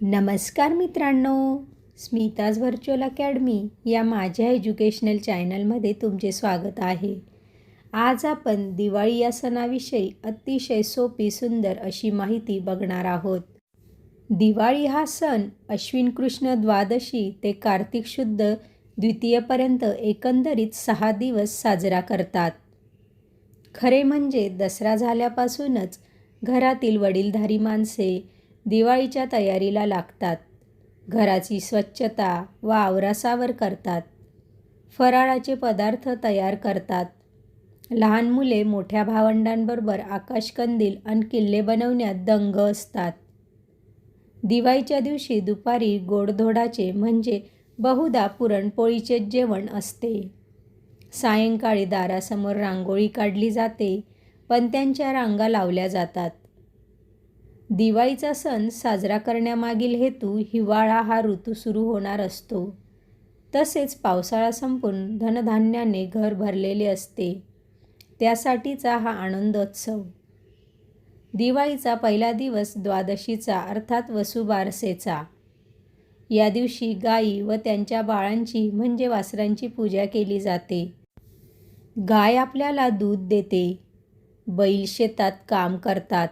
नमस्कार मित्रांनो Smita's virtual academy या माझ्या एज्युकेशनल चॅनलमध्ये तुमचे स्वागत आहे. आज आपण दिवाळी या सणाविषयी अतिशय सोपी सुंदर अशी माहिती बघणार आहोत. दिवाळी हा सण अश्विन कृष्ण द्वादशी ते कार्तिक शुद्ध द्वितीयपर्यंत एकंदरीत सहा दिवस साजरा करतात. खरे म्हणजे दसरा झाल्यापासूनच घरातील वडीलधारी माणसे दिवाळीच्या तयारीला लागतात. घराची स्वच्छता व आवरासावर करतात. फराळाचे पदार्थ तयार करतात. लहान मुले मोठ्या भावंडांबरोबर आकाशकंदील आणि किल्ले बनवण्यात दंग असतात. दिवाळीच्या दिवशी दुपारी गोडधोडाचे म्हणजे बहुधा पुरणपोळीचे जेवण असते. सायंकाळी दारासमोर रांगोळी काढली जाते पण त्यांच्या रांगा लावल्या जातात. दिवाळीचा सण साजरा करण्यामागील हेतू हिवाळा हा ऋतू सुरू होणार असतो. तसेच पावसाळा संपून धनधान्याने घर भरलेले असते. त्यासाठीचा हा आनंदोत्सव. दिवाळीचा पहिला दिवस द्वादशीचा अर्थात वसुबारसेचा. या दिवशी गायी व त्यांच्या बाळांची म्हणजे वासरांची पूजा केली जाते. गाय आपल्याला दूध देते. बैल शेतात काम करतात.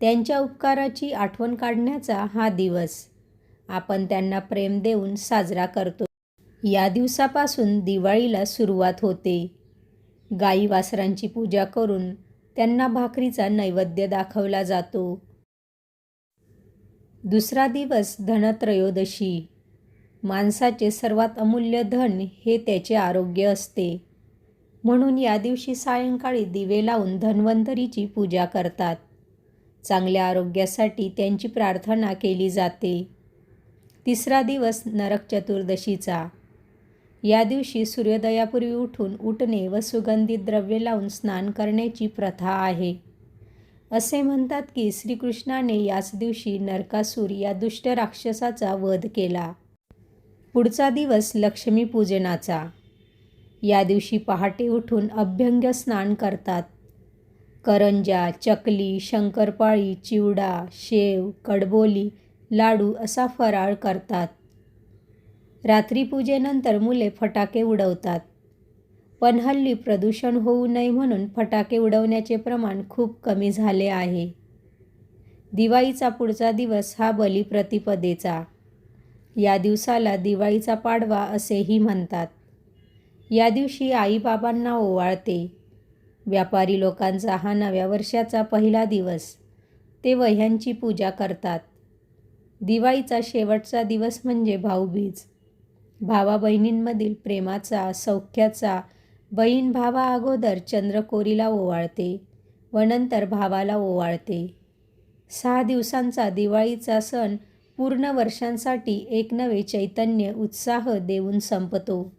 त्यांच्या उपकाराची आठवण काढण्याचा हा दिवस. आपण त्यांना प्रेम देऊन साजरा करतो. या दिवसापासून दिवाळीला सुरुवात होते. गाई वासरांची पूजा करून त्यांना भाकरीचा नैवेद्य दाखवला जातो. दुसरा दिवस धनत्रयोदशी. माणसाचे सर्वात अमूल्य धन हे त्याचे आरोग्य असते. म्हणून या दिवशी सायंकाळी दिवे लावून धन्वंतरीची पूजा करतात. चांगल्या आरोग्यासाठी त्यांची प्रार्थना केली जाते. तिसरा दिवस नरक चतुर्दशीचा. या दिवशी सूर्योदयापूर्वी उठून उठणे व सुगंधित द्रव्ये लावून स्नान करण्याची प्रथा आहे. असे म्हणतात की श्रीकृष्णाने याच दिवशी नरकासूर या दुष्ट राक्षसाचा वध केला. पुढचा दिवस लक्ष्मीपूजनाचा. या दिवशी पहाटे उठून अभ्यंग स्नान करतात. करंजा चकली शंकरपाळी चिवडा शेव कडबोली लाडू असा फराळ करतात. रात्रीपूजेनंतर मुले फटाके उडवतात. पण हल्ली प्रदूषण होऊ नये म्हणून फटाके उडवण्याचे प्रमाण खूप कमी झाले आहे. दिवाळीचा पुढचा दिवस हा बलिप्रतिपदेचा. या दिवसाला दिवाळीचा पाडवा असेही म्हणतात. या दिवशी आईबाबांना ओवाळते. व्यापारी लोकांचा हा नव्या वर्षाचा पहिला दिवस. ते वह्यांची पूजा करतात. दिवाळीचा शेवटचा दिवस म्हणजे भाऊबीज. भावा बहिणींमधील प्रेमाचा सौख्याचा बहीण भावा अगोदर चंद्रकोरीला ओवाळते व नंतर भावाला ओवाळते. सहा दिवसांचा दिवाळीचा सण पूर्ण वर्षांसाठी एक नवे चैतन्य उत्साह देऊन संपतो.